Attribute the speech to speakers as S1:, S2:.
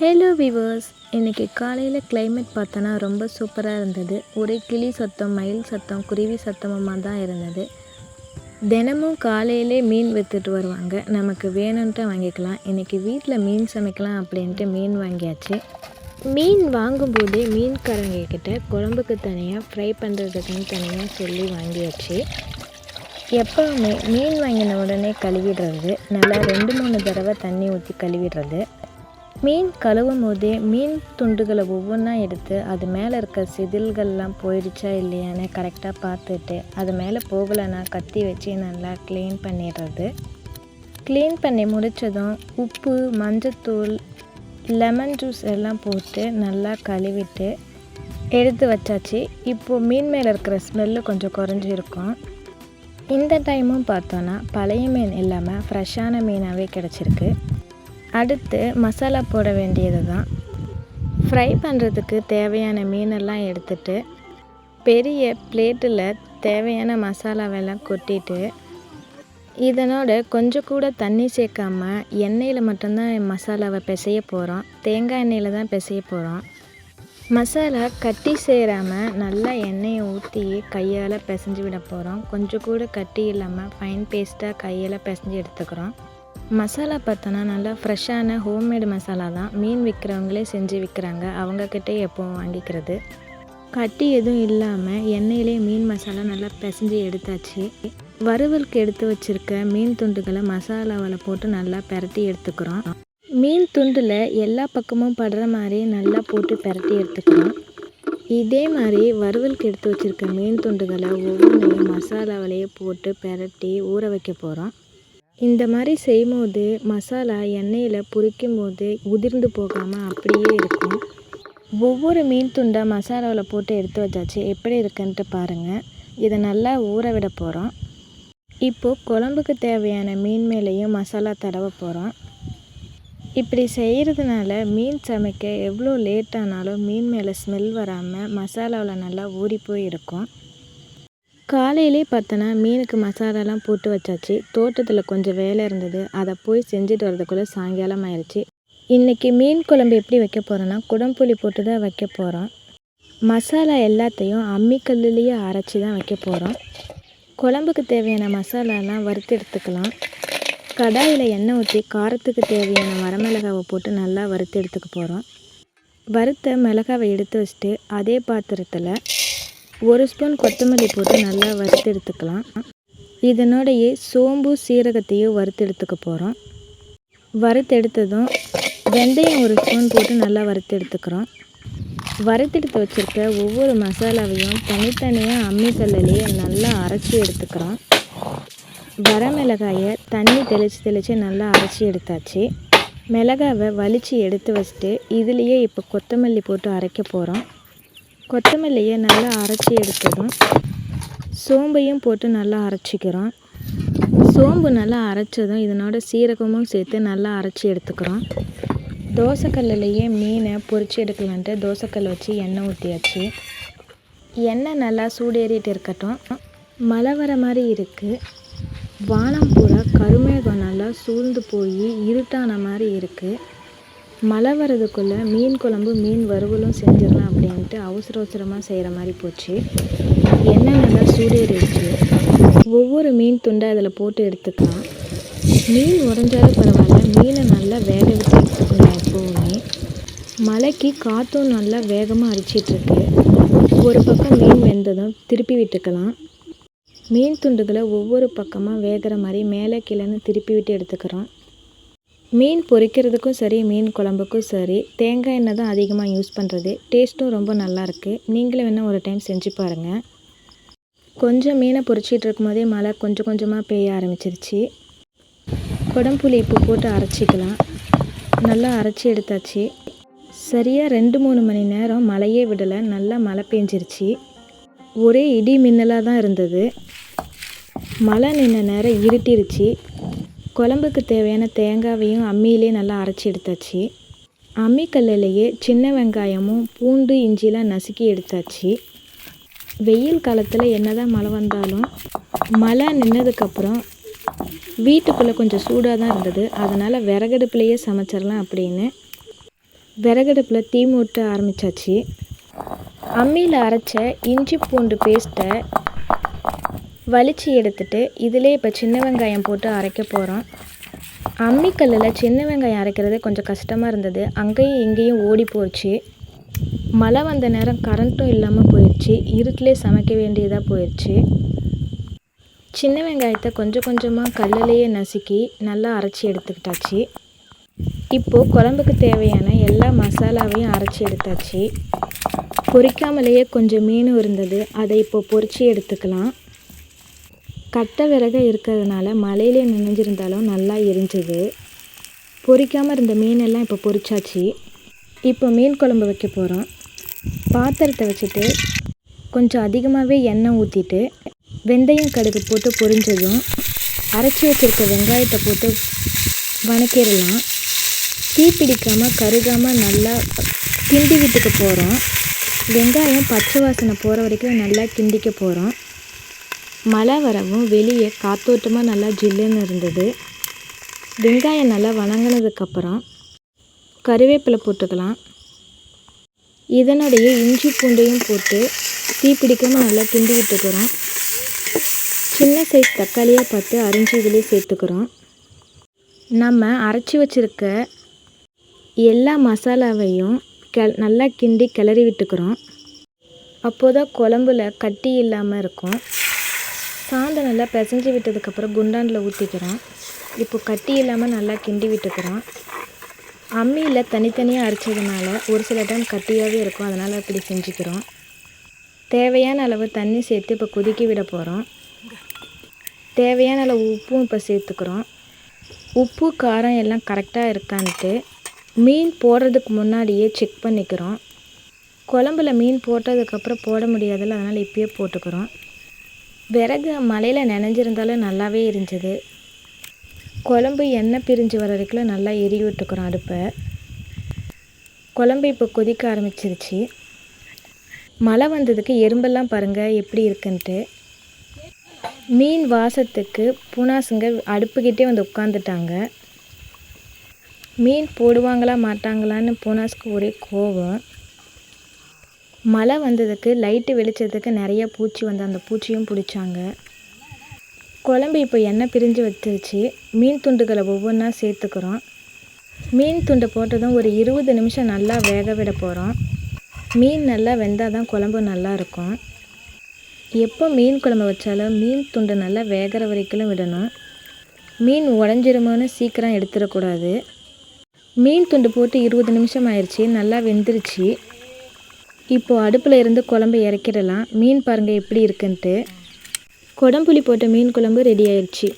S1: Hello viewers இன்றைக்கி காலையில் climate பார்த்தோன்னா ரொம்ப சூப்பராக இருந்தது. ஒரே கிளி சத்தம் மயில் சத்தம் குருவி சத்தமாக தான் இருந்தது. தினமும் காலையிலே மீன் விற்றுட்டு வருவாங்க. நமக்கு வேணுன்ட்டு வாங்கிக்கலாம். இன்றைக்கி வீட்டில் மீன் சமைக்கலாம் அப்படின்ட்டு மீன் வாங்கியாச்சு. மீன் வாங்கும்போதே மீன்காரங்கக்கிட்ட குழம்புக்கு தனியாக ஃப்ரை பண்ணுறதுக்குன்னு தனியாக சொல்லி வாங்கியாச்சு. எப்போவுமே மீன் வாங்கின உடனே கழுவிடுறது. நல்லா ரெண்டு மூணு தடவை தண்ணி ஊற்றி கழுவிடுறது. மீன் கழுவும் போதே மீன் துண்டுகளை ஒவ்வொன்றா எடுத்து அது மேலே இருக்க செதில்கள்லாம் போயிடுச்சா இல்லையான்னு கரெக்டாக பார்த்துட்டு அது மேலே போகலைன்னா கத்தி வச்சு நல்லா க்ளீன் பண்ணிடுறது. க்ளீன் பண்ணி முடித்ததும் உப்பு மஞ்சத்தூள் லெமன் ஜூஸ் எல்லாம் போட்டு நல்லா கழுவிட்டு எடுத்து வச்சாச்சு. இப்போது மீன் மேலே இருக்கிற ஸ்மெல்லு கொஞ்சம் குறைஞ்சிருக்கும். இந்த டைமும் பார்த்தோன்னா பழைய மீன் இல்லாமல் ஃப்ரெஷ்ஷான மீனாகவே கிடச்சிருக்கு. அடுத்து மசாலா போட வேண்டியது தான். ஃப்ரை பண்ணுறதுக்கு தேவையான மீனெல்லாம் எடுத்துட்டு பெரிய பிளேட்டில் தேவையான மசாலாவெல்லாம் கொட்டிட்டு இதனோட கொஞ்சம் கூட தண்ணி சேர்க்காம எண்ணெயில் மட்டும்தான் மசாலாவை பிசைய போகிறோம் தேங்காய் எண்ணெயில் தான் பிசைய போகிறோம் மசாலா கட்டி சேராமல் நல்லா எண்ணெயை ஊற்றி கையால் பிசைஞ்சு விட போகிறோம் கொஞ்சம் கூட கட்டி இல்லாமல் ஃபைன் பேஸ்ட்டாக கையால் பிசைஞ்சு எடுத்துக்கிறோம். மசாலா பார்த்தோன்னா நல்லா ஃப்ரெஷ்ஷான ஹோம்மேடு மசாலா தான். மீன் விற்கிறவங்களே செஞ்சு விற்கிறாங்க அவங்கக்கிட்டே எப்போவும் வாங்கிக்கிறது. கட்டி எதுவும் இல்லாமல் எண்ணெயிலே மீன் மசாலா நல்லா பிசைஞ்சு எடுத்தாச்சு. வறுவலுக்கு எடுத்து வச்சுருக்க மீன் துண்டுகளை மசாலாவில் போட்டு நல்லா பெரட்டி எடுத்துக்கிறோம். மீன் துண்டில் எல்லா பக்கமும் படுற மாதிரி நல்லா போட்டு பெரட்டி எடுத்துக்கிறோம். இதே மாதிரி வறுவலுக்கு எடுத்து வச்சுருக்க மீன் துண்டுகளை ஒவ்வொன்றையும் மசாலாவிலேயே போட்டு பிரட்டி ஊற வைக்க போகிறோம் இந்த மாதிரி செய்யும்போது மசாலா எண்ணெயில் பொரிக்கும் போது உதிர்ந்து போகாமல் அப்படியே இருக்கும். ஒவ்வொரு மீன் துண்டை மசாலாவில் போட்டு எடுத்து வச்சாச்சு. எப்படி இருக்குன்ட்டு பாருங்கள் இதை நல்லா ஊற விட போகிறோம் இப்போது குழம்புக்கு தேவையான மீன் மேலேயும் மசாலா தடவ போகிறோம் இப்படி செய்கிறதுனால மீன் சமைக்க எவ்வளோ லேட் ஆனாலும் மீன் மேலே ஸ்மெல் வராமல் மசாலாவில் நல்லா ஊறி போய் இருக்கும். காலையிலே பார்த்தோன்னா மீனுக்கு மசாலாலாம் போட்டு வச்சாச்சு. தோட்டத்தில் கொஞ்சம் வேலை இருந்தது. அதை போய் செஞ்சுட்டு வரதுக்குள்ளே சாயங்காலம் ஆயிடுச்சு இன்றைக்கி மீன் குழம்பு எப்படி வைக்க போகிறோன்னா குடம்புளி போட்டு தான் வைக்க போகிறோம் மசாலா எல்லாத்தையும் அம்மிக்கல்லுலேயே அரைச்சி தான் வைக்க போகிறோம் குழம்புக்கு தேவையான மசாலாலாம் வறுத்து எடுத்துக்கலாம். கடாயில் எண்ணெய் ஊற்றி காரத்துக்கு தேவையான வரமிளகாவை போட்டு நல்லா வறுத்து எடுத்துக்க போகிறோம் வறுத்த மிளகாவை எடுத்து வச்சுட்டு அதே பாத்திரத்தில் ஒரு ஸ்பூன் கொத்தமல்லி போட்டு நல்லா வறுத்து எடுத்துக்கலாம். இதனோடையே சோம்பு சீரகத்தையும் வறுத்து எடுத்துக்க போகிறோம் வறுத்து எடுத்ததும் வெந்தயம் ஒரு ஸ்பூன் போட்டு நல்லா வறுத்து எடுத்துக்கிறோம். வறுத்தெடுத்து வச்சுருக்க ஒவ்வொரு மசாலாவையும் தனித்தனியாக அம்மிக்கல்லையே நல்லா அரைச்சி எடுத்துக்கிறோம். வரமிளகாயை தண்ணி தெளித்து தெளித்து நல்லா அரைச்சி எடுத்தாச்சு. மிளகாவை வலித்து எடுத்து வச்சுட்டு இதுலேயே இப்போ கொத்தமல்லி போட்டு அரைக்க போகிறோம் கொத்தமல்லியை நல்லா அரைச்சி எடுத்துடும் சோம்பையும் போட்டு நல்லா அரைச்சிக்கிறோம். சோம்பு நல்லா அரைச்சதும் இதனோட சீரகமும் சேர்த்து நல்லா அரைச்சி எடுத்துக்கிறோம். தோசைக்கல்லையே மீனை பொறிச்சு எடுக்கலான்ட்டு தோசைக்கல் வச்சு எண்ணெய் ஊற்றியாச்சு எண்ணெய் நல்லா சூடேறிட்டு இருக்கட்டும். மழை வர மாதிரி இருக்குது வானம் பூரா கருமேகம் நல்லா சூழ்ந்து போய் இருட்டான மாதிரி இருக்குது மழை வர்றதுக்குள்ளே மீன் குழம்பு மீன் வறுவலும் செஞ்சிடலாம் அப்படின்ட்டு அவசர அவசரமாக செய்கிற மாதிரி போச்சு. என்னென்ன நல்லா சூடேறிடுச்சு? ஒவ்வொரு மீன் துண்டை அதில் போட்டு எடுத்துக்கலாம். மீன் உடஞ்சாலும் பரவாயில்ல மீனை நல்லா வேக வச்சு எடுத்துக்கணும் எப்போவுமே. மழைக்கு காற்றும் நல்லா வேகமாக அரிச்சிட்ருக்கு ஒரு பக்கம் மீன் வெந்ததும் திருப்பி விட்டுக்கலாம். மீன் துண்டுகளை ஒவ்வொரு பக்கமாக வேகிற மாதிரி மேலே கீழேன்னு திருப்பி விட்டு எடுத்துக்கிறோம். மீன் பொரிக்கிறதுக்கும் சரி மீன் குழம்புக்கும் சரி தேங்காய் எண்ணெய் தான் அதிகமாக யூஸ் பண்ணுறது டேஸ்ட்டும் ரொம்ப நல்லாயிருக்கு நீங்களும் வேணால் ஒரு டைம் செஞ்சு பாருங்கள் கொஞ்சம் மீனை பொரிச்சிட்டு இருக்கும்போதே மழை கொஞ்சம் கொஞ்சமாக பெய்ய ஆரம்பிச்சிருச்சு. குடம்புளி இப்போ போட்டு அரைச்சிக்கலாம். நல்லா அரைச்சி எடுத்தாச்சு. சரியாக ரெண்டு மூணு மணி நேரம் மழையே விடலை. நல்லா மழை பெஞ்சிருச்சு. ஒரே இடி மின்னலாக தான் இருந்தது. மழை நின்ன நேரம் இருட்டிருச்சு. குழம்புக்கு தேவையான தேங்காவையும் அம்மியிலே நல்லா அரைச்சி எடுத்தாச்சு. அம்மிக்கல்லையே சின்ன வெங்காயமும் பூண்டு இஞ்சிலாம் நசுக்கி எடுத்தாச்சு. வெயில் காலத்தில் என்ன தான் மழை வந்தாலும் மழை நின்னதுக்கப்புறம் வீட்டுக்குள்ளே கொஞ்சம் சூடாக தான் இருந்தது. அதனால் விறகடுப்புலையே சமைச்சிடலாம் அப்படின்னு விறகடுப்பில் தீ மூட்ட ஆரம்பித்தாச்சு அம்மியில் அரைச்ச இஞ்சி பூண்டு பேஸ்ட்டை வலிச்சு எடுத்துட்டு இதிலே இப்போ சின்ன வெங்காயம் போட்டு அரைக்க போகிறோம் அம்மிக்கல்லில் சின்ன வெங்காயம் அரைக்கிறது கொஞ்சம் கஷ்டமாக இருந்தது. அங்கேயும் இங்கேயும் ஓடி போச்சு. மழை வந்த நேரம் கரண்ட்டும் இல்லாமல் போயிடுச்சு இருட்டிலே சமைக்க வேண்டியதாக போயிடுச்சு சின்ன வெங்காயத்தை கொஞ்சம் கொஞ்சமாக கல்லுலேயே நசுக்கி நல்லா அரைச்சி எடுத்துக்கிட்டாச்சு. இப்போது குழம்புக்கு தேவையான எல்லா மசாலாவையும் அரைச்சி எடுத்தாச்சு. பொரிக்காமலேயே கொஞ்சம் மீன் இருந்தது. அதை இப்போ பொரிச்சு எடுத்துக்கலாம். கட்டை விறகு இருக்கிறதுனால மழையிலே நினைஞ்சிருந்தாலும் நல்லா எரிஞ்சுது. பொரிக்காமல் இருந்த மீனெல்லாம் இப்போ பொரிச்சாச்சு. இப்போ மீன் குழம்பு வைக்க போகிறோம் பாத்திரத்தை வச்சுட்டு கொஞ்சம் அதிகமாகவே எண்ணெய் ஊற்றிட்டு வெந்தயம் கடுகு போட்டு பொரிஞ்சதும் அரைச்சி வச்சுருக்க வெங்காயத்தை போட்டு வணக்கிடலாம். தீ பிடிக்காமல் கருகாமல் நல்லா கிண்டி விட்டுக்க போகிறோம் வெங்காயம் பச்சை வாசனை போகிற வரைக்கும் நல்லா கிண்டிக்க போகிறோம் மழை வரவும் வெளியே காத்தோட்டமாக நல்லா ஜில்லுன்னு இருந்தது. வெங்காயம் நல்லா வணங்கினதுக்கப்புறம் கருவேப்பிலை போட்டுக்கலாம். இதனுடைய இஞ்சி பூண்டையும் போட்டு தீப்பிடிக்காமல் நல்லா கிண்டி விட்டுக்கிறோம். சின்ன சைஸ் தக்காளியாக பார்த்து அரிஞ்சு இதிலே சேர்த்துக்கிறோம். நம்ம அரைச்சி வச்சுருக்க எல்லா மசாலாவையும் கெ நல்லா கிண்டி கிளறி விட்டுக்கிறோம். அப்போது தான் குழம்புல கட்டி இல்லாமல் இருக்கும். சாந்தம் நல்லா பிசைஞ்சு விட்டதுக்கப்புறம் குண்டானில் ஊற்றிக்கிறோம் இப்போ கட்டி இல்லாமல் நல்லா கிண்டி விட்டுக்கிறோம் அம்மியில் தனித்தனியாக அரைச்சதுனால ஒரு சில டைம் கட்டியாகவே இருக்கும். அதனால் அப்படி செஞ்சுக்கிறோம். தேவையான அளவு தண்ணி சேர்த்து இப்போ கொதிக்க விட போகிறோம் தேவையான அளவு உப்பும் இப்போ சேர்த்துக்கிறோம். உப்பு காரம் எல்லாம் கரெக்டாக இருக்கான்ட்டு மீன் போடுறதுக்கு முன்னாடியே செக் பண்ணிக்கிறோம். குழம்புல மீன் போட்டதுக்கப்புறம் போட முடியாதுல்ல அதனால் இப்போயே போட்டுக்கிறோம். விறகு மழையில் நினைஞ்சிருந்தாலும் நல்லாவே இருந்தது. குழம்பு எண்ணெய் பிரிஞ்சு வர வரைக்கும் நல்லா எரி விட்டுக்கிறோம் அடுப்பை. குழம்பு இப்போ கொதிக்க ஆரம்பிச்சிருச்சு. மழை வந்ததுக்கு எறும்பெல்லாம் பாருங்கள் எப்படி இருக்குன்ட்டு. மீன் வாசத்துக்கு பூனாசுங்க அடுப்புக்கிட்டே வந்து உட்காந்துட்டாங்க மீன் போடுவாங்களா மாட்டாங்களான்னு பூனாஸுக்கு ஒரே கோபம் மழை வந்ததுக்கு லைட்டு வெளிச்சத்துக்கு நிறைய பூச்சி வந்து அந்த பூச்சியும் பிடிச்சாங்க. குழம்பு இப்போ எண்ணெய் பிரிஞ்சு வச்சிருச்சு. மீன் துண்டுகளை ஒவ்வொன்றா சேர்த்துக்கிறோம். மீன் துண்டை போட்டதும் ஒரு இருபது நிமிஷம் நல்லா வேக விட போகிறோம் மீன் நல்லா வெந்தால் தான் குழம்பு நல்லா இருக்கும். எப்போ மீன் குழம்பு வச்சாலும் மீன் துண்டு நல்லா வேகிற வரைக்கும் விடணும். மீன் உடஞ்சிருமோன்னு சீக்கிரம் எடுத்துடக்கூடாது. மீன் துண்டு போட்டு இருபது நிமிஷம் ஆயிடுச்சு நல்லா வெந்துருச்சு. இப்போது அடுப்பில் இருந்து குழம்பு இறக்கிடலாம். மீன் பாருங்கள் எப்படி இருக்குன்ட்டு. குடம்புளி போட்ட மீன் குழம்பு ரெடி ஆயிடுச்சு.